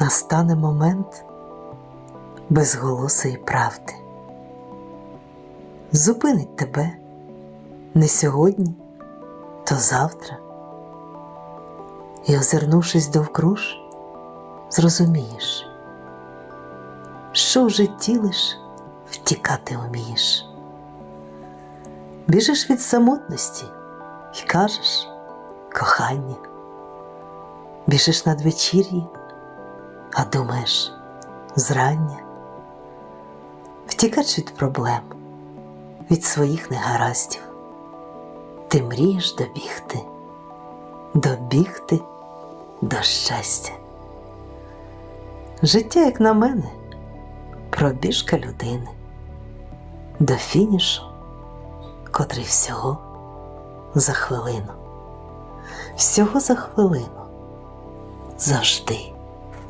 настане момент безголосої правди. Зупинить тебе не сьогодні, то завтра. І, озирнувшись довкруж, зрозумієш, що в житті лиш втікати вмієш. Біжиш від самотності і кажеш кохання. Біжиш надвечір'ї, а думаєш зрання. Втікач від проблем, від своїх негараздів. Ти мрієш добігти, добігти до щастя. Життя, як на мене, пробіжка людини до фінішу, котрий всього за хвилину, всього за хвилину, завжди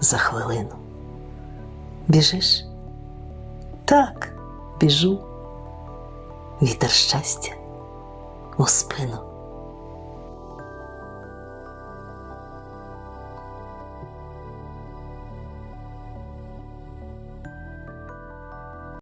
за хвилину. Біжиш? Так, біжу. Вітер щастя у спину.